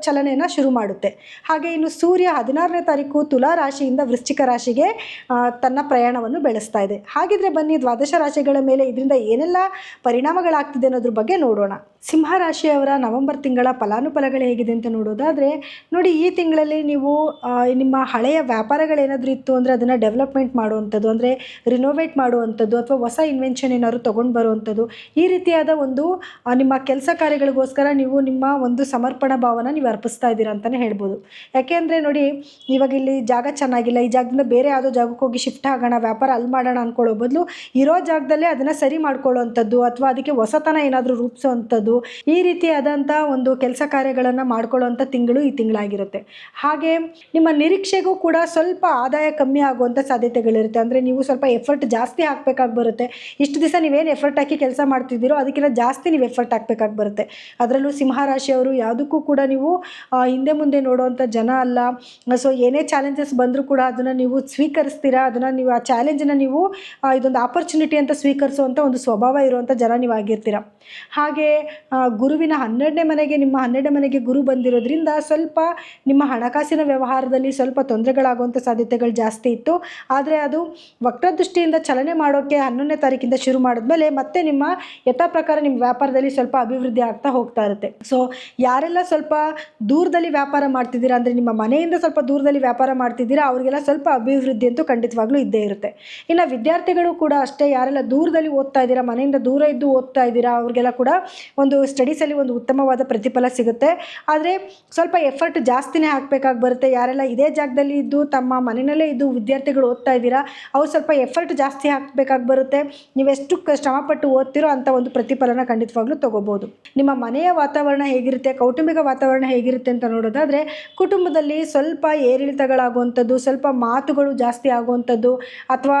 ಚಲನೆಯನ್ನು ಶುರು ಮಾಡುತ್ತೆ. ಹಾಗೆ ಇನ್ನು ಸೂರ್ಯ ಹದಿನಾರನೇ ತಾರೀಕು ತುಲಾ ರಾಶಿಯಿಂದ ವೃಶ್ಚಿಕ ರಾಶಿಗೆ ತನ್ನ ಪ್ರಯಾಣವನ್ನು ಬೆಳೆಸ್ತಾ ಇದೆ. ಹಾಗಿದ್ರೆ ಬನ್ನಿ ದ್ವಾದಶ ರಾಶಿಗಳ ಮೇಲೆ ಇದರಿಂದ ಏನೆಲ್ಲ ಪರಿಣಾಮಗಳಾಗ್ತಿದೆ ಅನ್ನೋದ್ರ ಬಗ್ಗೆ ನೋಡೋಣ. ಸಿಂಹ ರಾಶಿಯವರ ನವೆಂಬರ್ ತಿಂಗಳ ಫಲಾನುಫಲಗಳು ಹೇಗಿದೆ ಅಂತ ನೋಡೋದಾದರೆ, ನೋಡಿ ಈ ತಿಂಗಳಲ್ಲಿ ನೀವು ನಿಮ್ಮ ಹಳೆಯ ವ್ಯಾಪಾರಗಳೇನಾದರೂ ಇತ್ತು ಅಂದರೆ ಅದನ್ನು ಡೆವಲಪ್ಮೆಂಟ್ ಮಾಡುವಂಥದ್ದು, ಅಂದರೆ ರಿನೋವೇಟ್ ಮಾಡುವಂಥದ್ದು ಅಥವಾ ಹೊಸ ಇನ್ವೆನ್ಷನ್ ಏನಾದ್ರು ತೊಗೊಂಡು ಬರುವಂಥದ್ದು, ಈ ರೀತಿಯಾದ ಒಂದು ನಿಮ್ಮ ಕೆಲಸ ಕಾರ್ಯಗಳಿಗೋಸ್ಕರ ನೀವು ನಿಮ್ಮ ಒಂದು ಸಮರ್ಪಣಾ ಭಾವನ ನೀವು ಅರ್ಪಿಸ್ತಾ ಇದ್ದೀರಾ ಅಂತಲೇ ಹೇಳ್ಬೋದು. ಯಾಕೆ ಅಂದರೆ ನೋಡಿ, ಇವಾಗ ಇಲ್ಲಿ ಜಾಗ ಚೆನ್ನಾಗಿಲ್ಲ, ಈ ಜಾಗದಿಂದ ಬೇರೆ ಯಾವುದೋ ಜಾಗಕ್ಕೆ ಹೋಗಿ ಶಿಫ್ಟ್ ಆಗೋಣ, ವ್ಯಾಪಾರ ಅಲ್ಲಿ ಮಾಡೋಣ ಅಂದ್ಕೊಳ್ಳೋ ಬದಲು ಇರೋ ಜಾಗದಲ್ಲೇ ಅದನ್ನು ಸರಿ ಮಾಡ್ಕೊಳ್ಳೋವಂಥದ್ದು ಅಥವಾ ಅದಕ್ಕೆ ಹೊಸತನ ಏನಾದರೂ ರೂಪಿಸೋವಂಥದ್ದು ಈ ರೀತಿಯಾದಂಥ ಒಂದು ಕೆಲಸ ಕಾರ್ಯಗಳನ್ನು ಮಾಡ್ಕೊಳ್ಳೋವಂಥ ತಿಂಗಳು ಈ ತಿಂಗಳಾಗಿರುತ್ತೆ. ಹಾಗೆ ನಿಮ್ಮ ನಿರೀಕ್ಷೆಗೂ ಕೂಡ ಸ್ವಲ್ಪ ಆದಾಯ ಕಮ್ಮಿ ಆಗುವಂಥ ಸಾಧ್ಯತೆಗಳಿರುತ್ತೆ. ಅಂದರೆ ನೀವು ಸ್ವಲ್ಪ ಎಫರ್ಟ್ ಜಾಸ್ತಿ ಹಾಕಬೇಕಾಗಿ ಬರುತ್ತೆ. ಇಷ್ಟು ದಿವಸ ನೀವೇನು ಎಫರ್ಟ್ ಹಾಕಿ ಕೆಲಸ ಮಾಡ್ತಿದ್ದೀರೋ ಅದಕ್ಕಿಂತ ಜಾಸ್ತಿ ನೀವು ಎಫರ್ಟ್ ಹಾಕಬೇಕಾಗಿ ಬರುತ್ತೆ. ಅದರಲ್ಲೂ ಸಿಂಹರಾಶಿಯವರು ಯಾವುದಕ್ಕೂ ಕೂಡ ನೀವು ಹಿಂದೆ ಮುಂದೆ ನೋಡುವಂಥ ಜನ ಅಲ್ಲ. ಸೊ ಏನೇ ಚಾಲೆಂಜಸ್ ಬಂದರೂ ಕೂಡ ಅದನ್ನು ನೀವು ಸ್ವೀಕರಿಸ್ತೀರಾ? ಅದನ್ನು ನೀವು ಆ ಚಾಲೆಂಜನ್ನು ನೀವು ಇದೊಂದು ಆಪರ್ಚುನಿಟಿ ಅಂತ ಸ್ವೀಕರಿಸುವಂಥ ಒಂದು ಸ್ವಭಾವ ಇರುವಂಥ ಜನ ನೀವು ಆಗಿರ್ತೀರ. ಹಾಗೆ ಗುರುವಿನ ಹನ್ನೆರಡನೇ ಮನೆಗೆ, ನಿಮ್ಮ ಹನ್ನೆರಡನೇ ಮನೆಗೆ ಗುರು ಬಂದಿರೋದ್ರಿಂದ ಸ್ವಲ್ಪ ನಿಮ್ಮ ಹಣಕಾಸಿನ ವ್ಯವಹಾರದಲ್ಲಿ ಸ್ವಲ್ಪ ತೊಂದರೆಗಳಾಗುವಂಥ ಸಾಧ್ಯತೆಗಳು ಜಾಸ್ತಿ ಇತ್ತು. ಆದರೆ ಅದು ವಕ್ರದೃಷ್ಟಿಯಿಂದ ಚಲನೆ ಮಾಡೋಕ್ಕೆ ಹನ್ನೊಂದನೇ ತಾರೀಕಿಂದ ಶುರು ಮಾಡಿದ್ಮೇಲೆ ಮತ್ತೆ ನಿಮ್ಮ ಯಥಾ ಪ್ರಕಾರ ನಿಮ್ಮ ವ್ಯಾಪಾರದಲ್ಲಿ ಸ್ವಲ್ಪ ಅಭಿವೃದ್ಧಿ ಆಗ್ತಾ ಹೋಗ್ತಾ ಇರುತ್ತೆ. ಸೊ ಯಾರೆಲ್ಲ ಸ್ವಲ್ಪ ದೂರದಲ್ಲಿ ವ್ಯಾಪಾರ ಮಾಡ್ತಿದ್ದೀರಾ, ಅಂದರೆ ನಿಮ್ಮ ಮನೆಯಿಂದ ಸ್ವಲ್ಪ ದೂರದಲ್ಲಿ ವ್ಯಾಪಾರ ಮಾಡ್ತಿದ್ದೀರಾ, ಅವರಿಗೆಲ್ಲ ಸ್ವಲ್ಪ ಅಭಿವೃದ್ಧಿ ಅಂತೂ ಖಂಡಿತವಾಗ್ಲೂ ಇದ್ದೇ ಇರುತ್ತೆ. ಇನ್ನು ವಿದ್ಯಾರ್ಥಿಗಳು ಕೂಡ ಅಷ್ಟೇ, ಯಾರೆಲ್ಲ ದೂರದಲ್ಲಿ ಓದ್ತಾ ಇದ್ದೀರಾ, ಮನೆಯಿಂದ ದೂರ ಇದ್ದು ಓದ್ತಾ ಇದ್ದೀರಾ, ಅವ್ರಿಗೆಲ್ಲ ಕೂಡ ಒಂದು ಸ್ಟಡೀಸಲ್ಲಿ ಒಂದು ಉತ್ತಮವಾದ ಪ್ರತಿಫಲ ಸಿಗುತ್ತೆ. ಆದರೆ ಸ್ವಲ್ಪ ಎಫರ್ಟ್ ಜಾಸ್ತಿನೇ ಹಾಕಬೇಕಾಗಿ ಬರುತ್ತೆ. ಯಾರೆಲ್ಲ ಇದೇ ಜಾಗದಲ್ಲಿ ಇದ್ದು ತಮ್ಮ ಮನೆಯಲ್ಲೇ ಇದ್ದು ವಿದ್ಯಾರ್ಥಿಗಳು ಓದ್ತಾ ಇದ್ದೀರಾ, ಅವ್ರು ಸ್ವಲ್ಪ ಎಫರ್ಟ್ ಜಾಸ್ತಿ ಹಾಕಬೇಕಾಗಿ ಬರುತ್ತೆ. ನೀವೆಷ್ಟು ಶ್ರಮಪಟ್ಟು ಓದ್ತಿರೋ ಅಂಥ ಒಂದು ಪ್ರತಿಫಲನ ಖಂಡಿತವಾಗ್ಲೂ ತೊಗೋಬೋದು. ನಿಮ್ಮ ಮನೆಯ ವಾತಾವರಣ ಹೇಗಿರುತ್ತೆ, ಕೌಟುಂಬಿಕ ವಾತಾವರಣ ಹೇಗಿರುತ್ತೆ ಅಂತ ನೋಡೋದಾದರೆ, ಕುಟುಂಬದಲ್ಲಿ ಸ್ವಲ್ಪ ಏರಿಳಿತಗಳಾಗುವಂಥದ್ದು, ಸ್ವಲ್ಪ ಮಾತುಗಳು ಜಾಸ್ತಿ ಆಗುವಂಥದ್ದು, ಅಥವಾ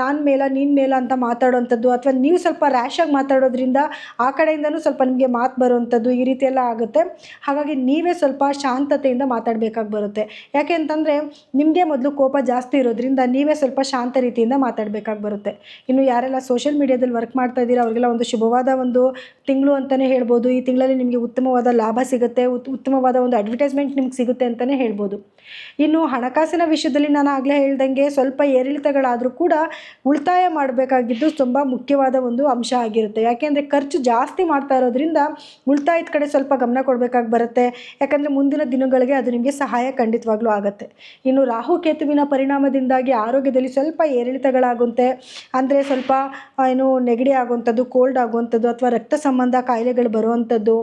ನಾನು ಮೇಲ, ನೀನು ಮೇಲ ಅಂತ ಮಾತಾಡೋವಂಥದ್ದು, ಅಥವಾ ನೀವು ಸ್ವಲ್ಪ ರ್ಯಾಶಾಗಿ ಮಾತಾಡೋದ್ರಿಂದ ಆ ಕಡೆಯಿಂದನೂ ಸ್ವಲ್ಪ ನಿಮಗೆ ಮಾತು ಬರುವಂಥದ್ದು ಈ ರೀತಿ ಎಲ್ಲ ಆಗುತ್ತೆ. ಹಾಗಾಗಿ ನೀವೇ ಸ್ವಲ್ಪ ಶಾಂತತೆಯಿಂದ ಮಾತಾಡಬೇಕಾಗಿ ಬರುತ್ತೆ. ಯಾಕೆ ಅಂತಂದರೆ ನಿಮಗೆ ಮೊದಲು ಕೋಪ ಜಾಸ್ತಿ ಇರೋದ್ರಿಂದ ನೀವೇ ಸ್ವಲ್ಪ ಶಾಂತ ರೀತಿಯಿಂದ ಮಾತಾಡಬೇಕಾಗಿ ಬರುತ್ತೆ. ಇನ್ನು ಯಾರೆಲ್ಲ ಸೋಷಿಯಲ್ ಮೀಡಿಯಾದಲ್ಲಿ ವರ್ಕ್ ಮಾಡ್ತಾ ಇದ್ದೀರಾ, ಅವರಿಗೆಲ್ಲ ಒಂದು ಶುಭವಾದ ಒಂದು ತಿಂಗಳು ಅಂತಲೇ ಹೇಳ್ಬೋದು. ಈ ತಿಂಗಳಲ್ಲಿ ನಿಮಗೆ ಉತ್ತಮವಾದ ಲಾಭ ಸಿಗುತ್ತೆ, ಉತ್, ಉತ್ತಮವಾದ ಒಂದು ಅಡ್ವರ್ಟೈಸ್ಮೆಂಟ್ ನಿಮ್ಗೆ ಸಿಗುತ್ತೆ ಅಂತಲೇ ಹೇಳ್ಬೋದು. ಇನ್ನು ಹಣಕಾಸಿನ ವಿಷಯದಲ್ಲಿ ನಾನು ಆಗಲೇ ಹೇಳ್ದಂಗೆ ಸ್ವಲ್ಪ ಏರಿಳಿತಗಳಾದರೂ ಕೂಡ ಉಳಿತಾಯ ಮಾಡಬೇಕಾಗಿದ್ದು ತುಂಬ ಮುಖ್ಯವಾದ ಒಂದು ಅಂಶ ಆಗಿರುತ್ತೆ. ಯಾಕೆಂದರೆ ಖರ್ಚು ಜಾಸ್ತಿ ಮಾಡ್ತಾ ಇರೋದ್ರಿಂದ ಉಳಿತಾಯದ ಕಡೆ ಸ್ವಲ್ಪ ಗಮನ ಕೊಡಬೇಕಾಗಿ ಬರುತ್ತೆ. ಯಾಕಂದರೆ ಮುಂದಿನ ದಿನಗಳಿಗೆ ಅದು ನಿಮಗೆ ಸಹಾಯ ಖಂಡಿತವಾಗ್ಲೂ ಆಗುತ್ತೆ. ಇನ್ನು ರಾಹು ಕೇತುವಿನ ಪರಿಣಾಮದಿಂದಾಗಿ ಆರೋಗ್ಯದಲ್ಲಿ ಸ್ವಲ್ಪ ಏರಿಳಿತಗಳಾಗುತ್ತೆ. ಅಂದರೆ ಸ್ವಲ್ಪ ಏನು ನೆಗಡಿ ಆಗುವಂಥದ್ದು ಕೋಲ್ಡ್ ಆಗುವಂಥದ್ದು ಅಥವಾ ರಕ್ತ ಸಂಬಂಧ ಕಾಯಿಲೆಗಳು ಬರುವಂಥದ್ದು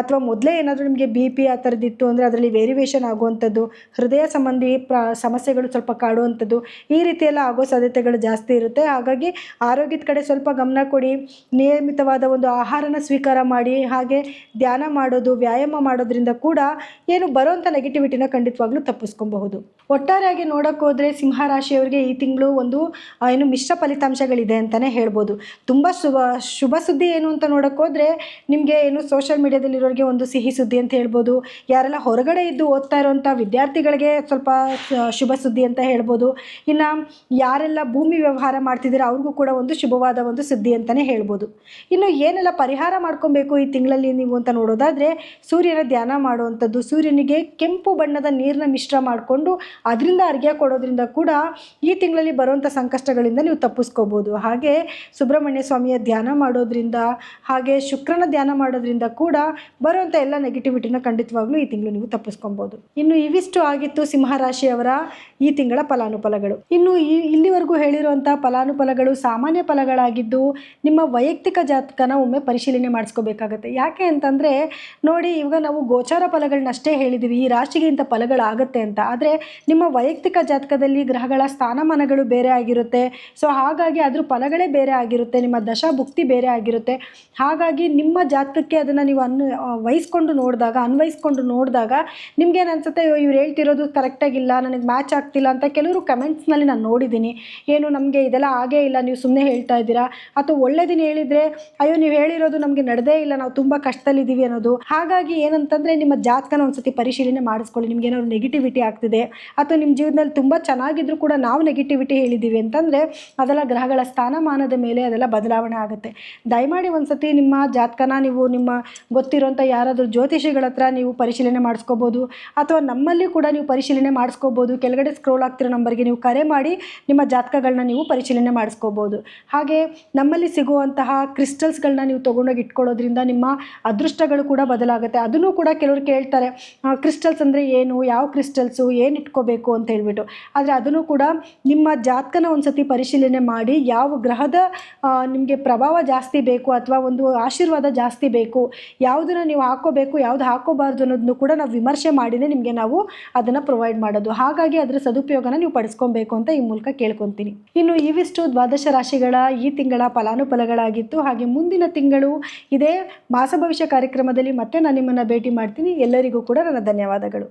ಅಥವಾ ಮೊದಲೇ ಏನಾದರೂ ನಿಮಗೆ ಬಿ ಪಿ ಆ ಥರದ್ದಿತ್ತು ಅಂದರೆ ಅದರಲ್ಲಿ ವೇರಿಯೇಷನ್ ಆಗುವಂಥದ್ದು, ಹೃದಯ ಸಂಬಂಧಿ ಪ್ರ, ಸಮಸ್ಯೆಗಳು ಸ್ವಲ್ಪ ಕಾಡುವಂಥದ್ದು ಈ ರೀತಿಯೆಲ್ಲ ಆಗೋ ಸಾಧ್ಯತೆಗಳು ಜಾಸ್ತಿ ಇರುತ್ತೆ. ಹಾಗಾಗಿ ಆರೋಗ್ಯದ ಕಡೆ ಸ್ವಲ್ಪ ಗಮನ ಕೊಡಿ. ನಿಯಮಿತವಾದ ಒಂದು ಆಹಾರನ ಸ್ವೀಕಾರ ಮಾಡಿ, ಹಾಗೆ ಧ್ಯಾನ ಮಾಡೋದು, ವ್ಯಾಯಾಮ ಮಾಡೋದ್ರಿಂದ ಕೂಡ ಏನು ಬರೋವಂಥ ನೆಗೆಟಿವಿಟಿನ ಖಂಡಿತವಾಗ್ಲೂ ತಪ್ಪಿಸ್ಕೊಬಹುದು. ಒಟ್ಟಾರೆಯಾಗಿ ನೋಡೋಕೆ ಹೋದರೆ ಸಿಂಹರಾಶಿಯವರಿಗೆ ಈ ತಿಂಗಳು ಒಂದು ಏನು ಮಿಶ್ರ ಫಲಿತಾಂಶಗಳಿದೆ ಅಂತಲೇ ಹೇಳ್ಬೋದು. ತುಂಬ ಶುಭ ಶುಭ ಸುದ್ದಿ ಏನು ಅಂತ ನೋಡೋಕೆ ಹೋದರೆ ನಿಮಗೆ ಏನು ಸೋಷಿಯಲ್ ಮೀಡ್ಯಾದಲ್ಲಿರೋರಿಗೆ ಒಂದು ಸಿಹಿ ಸುದ್ದಿ ಅಂತ ಹೇಳ್ಬೋದು. ಯಾರೆಲ್ಲ ಹೊರಗಡೆ ಇದ್ದು ಓದ್ತಾ ಇರೋವಂಥ ವಿದ್ಯಾರ್ಥಿಗಳಿಗೆ ಸ್ವಲ್ಪ ಶುಭ ಸುದ್ದಿ ಅಂತ ಹೇಳ್ಬೋದು. ಇನ್ನು ಯಾರೆಲ್ಲ ಭೂಮಿ ವ್ಯವಹಾರ ಮಾಡ್ತಿದ್ದೀರಾ ಅವ್ರಿಗೂ ಕೂಡ ಒಂದು ಶುಭವಾದ ಒಂದು ಸುದ್ದಿ ಅಂತಲೇ ಹೇಳ್ಬೋದು. ಇನ್ನು ಏನೆಲ್ಲ ಪರಿಹಾರ ಮಾಡ್ಕೊಬೇಕು ಈ ತಿಂಗಳಲ್ಲಿ ನೀವು ಅಂತ ನೋಡೋದಾದರೆ ಸೂರ್ಯನ ಧ್ಯಾನ ಮಾಡುವಂಥದ್ದು, ಸೂರ್ಯನಿಗೆ ಕೆಂಪು ಬಣ್ಣದ ನೀರನ್ನ ಮಿಶ್ರ ಮಾಡಿಕೊಂಡು ಅದರಿಂದ ಅರ್ಘ್ಯ ಕೊಡೋದ್ರಿಂದ ಕೂಡ ಈ ತಿಂಗಳಲ್ಲಿ ಬರುವಂಥ ಸಂಕಷ್ಟಗಳಿಂದ ನೀವು ತಪ್ಪಿಸ್ಕೋಬೋದು. ಹಾಗೆ ಸುಬ್ರಹ್ಮಣ್ಯ ಸ್ವಾಮಿಯ ಧ್ಯಾನ ಮಾಡೋದ್ರಿಂದ, ಹಾಗೆ ಶುಕ್ರನ ಧ್ಯಾನ ಮಾಡೋದ್ರಿಂದ ಕೂಡ ಬರುವಂಥ ಎಲ್ಲ ನೆಗೆಟಿವಿಟಿನ ಖಂಡಿತವಾಗ್ಲೂ ಈ ತಿಂಗಳು ನೀವು ತಪ್ಪಿಸ್ಕೊಬೋದು. ಇನ್ನು ಇವಿಷ್ಟು ಆಗಿತ್ತು ಸಿಂಹರಾಶಿಯವರ ಈ ತಿಂಗಳ ಫಲಾನುಫಲಗಳು. ಇನ್ನು ಈ ಇಲ್ಲಿವರೆಗೂ ಹೇಳಿರುವಂಥ ಫಲಾನುಫಲಗಳು ಸಾಮಾನ್ಯ ಫಲಗಳಾಗಿದ್ದು, ನಿಮ್ಮ ವೈಯಕ್ತಿಕ ಜಾತಕನ ಒಮ್ಮೆ ಪರಿಶೀಲನೆ ಮಾಡಿಸ್ಕೋಬೇಕಾಗತ್ತೆ ಯಾಕೆ ಅಂತಂದರೆ, ನೋಡಿ ಇವಾಗ ನಾವು ಗೋಚಾರ ಫಲಗಳನ್ನಷ್ಟೇ ಹೇಳಿದ್ದೀವಿ ಈ ರಾಶಿಗೆ ಇಂಥ ಆಗುತ್ತೆ ಅಂತ. ಆದರೆ ನಿಮ್ಮ ವೈಯಕ್ತಿಕ ಜಾತಕದಲ್ಲಿ ಗ್ರಹಗಳ ಸ್ಥಾನಮಾನಗಳು ಬೇರೆ ಆಗಿರುತ್ತೆ. ಸೊ ಹಾಗಾಗಿ ಅದ್ರ ಫಲಗಳೇ ಬೇರೆ ಆಗಿರುತ್ತೆ, ನಿಮ್ಮ ದಶಾ ಭುಕ್ತಿ ಬೇರೆ ಆಗಿರುತ್ತೆ. ಹಾಗಾಗಿ ನಿಮ್ಮ ಜಾತಕಕ್ಕೆ ಅದನ್ನು ನೀವು ಅನ್ ವಹಿಸ್ಕೊಂಡು ನೋಡಿದಾಗ, ಅನ್ವಯಿಸ್ಕೊಂಡು ನೋಡಿದಾಗ ನಿಮ್ಗೇನು ಅನ್ಸುತ್ತೆ ಇವ್ರು ಹೇಳ್ತಿರೋದು ಕರೆಕ್ಟಾಗಿಲ್ಲ ನನಗೆ ಮ್ಯಾಚ್ ಆಗ್ತಿಲ್ಲ ಅಂತ ಕೆಲವರು ಕಮೆಂಟ್ಸ್ನಲ್ಲಿ ನಾನು ನೋಡಿದ್ದೀನಿ ಏನು ನಮಗೆ ಇದೆಲ್ಲ ಆಗೇ ಇಲ್ಲ, ನೀವು ಸುಮ್ಮನೆ ಹೇಳ್ತಾ ಇದ್ದೀರಾ? ಅಥವಾ ಒಳ್ಳೆದಿನ ಹೇಳಿದರೆ, ಅಯ್ಯೋ, ನೀವು ಹೇಳಿರೋದು ನಮಗೆ ನಡೆದೇ ಇಲ್ಲ, ನಾವು ತುಂಬ ಕಷ್ಟದಲ್ಲಿದ್ದೀವಿ ಅನ್ನೋದು. ಹಾಗಾಗಿ ಏನಂತಂದರೆ ನಿಮ್ಮ ಜಾತಕನ ಒಂದ್ಸತಿ ಪರಿಶೀಲನೆ ಮಾಡಿಸ್ಕೊಳ್ಳಿ. ನಿಮ್ಗೆ ಏನಾದ್ರು ನೆಗೆಟಿವಿಟಿ ಆಗ್ತಿದೆ ಅಥವಾ ನಿಮ್ಮ ಜೀವನದಲ್ಲಿ ತುಂಬ ಚೆನ್ನಾಗಿದ್ರು ಕೂಡ ನಾವು ನೆಗೆಟಿವಿಟಿ ಹೇಳಿದ್ದೀವಿ ಅಂತಂದರೆ ಅದೆಲ್ಲ ಗ್ರಹಗಳ ಸ್ಥಾನಮಾನದ ಮೇಲೆ ಅದೆಲ್ಲ ಬದಲಾವಣೆ ಆಗುತ್ತೆ. ದಯಮಾಡಿ ಒಂದ್ಸತಿ ನಿಮ್ಮ ಜಾತಕನ ನೀವು ನಿಮ್ಮ ಗೊತ್ತಿರೋಂಥ ಯಾರಾದರೂ ಜ್ಯೋತಿಷಿಗಳ ಹತ್ರ ನೀವು ಪರಿಶೀಲನೆ ಮಾಡಿಸ್ಕೋಬೋದು ಅಥವಾ ನಮ್ಮಲ್ಲಿ ಕೂಡ ನೀವು ಪರಿಶೀಲನೆ ಮಾಡಿಸ್ಕೋಬೋದು. ಕೆಳಗಡೆ ಸ್ಕ್ರೋಲ್ ಆಗ್ತಿರೋ ನಂಬರ್ಗೆ ನೀವು ಕರೆ ಮಾಡಿ ನಿಮ್ಮ ಜಾತಕಗಳನ್ನ ನೀವು ಪರಿಶೀಲನೆ ಮಾಡಿಸ್ಕೋಬೋದು. ಹಾಗೆ ನಮ್ಮಲ್ಲಿ ಸಿಗುವಂತಹ ಕ್ರಿಸ್ಟಲ್ಸ್ಗಳನ್ನ ನೀವು ತೊಗೊಂಡೋಗಿ ಇಟ್ಕೊಳ್ಳೋದ್ರಿಂದ ನಿಮ್ಮ ಅದೃಷ್ಟಗಳು ಕೂಡ ಬದಲಾಗುತ್ತೆ. ಅದನ್ನು ಕೂಡ ಕೆಲವರು ಕೇಳ್ತಾರೆ ಕ್ರಿಸ್ಟಲ್ಸ್ ಅಂದರೆ ಏನು, ಯಾವ ಕ್ರಿಸ್ಟಲ್ಸು ಏನು ಇಟ್ಕೋಬೇಕು ಅಂತ ಹೇಳ್ಬಿಟ್ಟು. ಆದರೆ ಅದನ್ನು ಕೂಡ ನಿಮ್ಮ ಜಾತಕನ ಒಂದ್ಸತಿ ಪರಿಶೀಲನೆ ಮಾಡಿ, ಯಾವ ಗ್ರಹದ ನಿಮಗೆ ಪ್ರಭಾವ ಜಾಸ್ತಿ ಬೇಕು ಅಥವಾ ಒಂದು ಆಶೀರ್ವಾದ ಜಾಸ್ತಿ ಬೇಕು, ಯಾವುದನ್ನು ನೀವು ಹಾಕೋಬೇಕು, ಯಾವ್ದು ಹಾಕೋಬಾರ್ದು ಅನ್ನೋದನ್ನು ಕೂಡ ನಾವು ವಿಮರ್ಶೆ ಮಾಡಿನೇ ನಿಮಗೆ ನಾವು ಅದನ್ನು ಪ್ರೊವೈಡ್ ಮಾಡೋದು. ಹಾಗಾಗಿ ಅದರ ಸದುಪಯೋಗನ ನೀವು ಪಡಿಸ್ಕೊಬೇಕು ಅಂತ ಈ ಮೂಲಕ ಕೇಳ್ಕೊತೀನಿ. ಇನ್ನು ಇವಿಷ್ಟು ದ್ವಾದಶ ರಾಶಿಗಳ ಈ ತಿಂಗಳ ಫಲಾನುಫಲಗಳಾಗಿತ್ತು. ಹಾಗೆ ಮುಂದಿನ ತಿಂಗಳು ಇದೇ ಮಾಸ ಭವಿಷ್ಯ ಕಾರ್ಯಕ್ರಮದಲ್ಲಿ ಮತ್ತೆ ನಾನು ನಿಮ್ಮನ್ನು ಭೇಟಿ ಮಾಡ್ತೀನಿ. ಎಲ್ಲರಿಗೂ ಕೂಡ ನನ್ನ ಧನ್ಯವಾದಗಳು.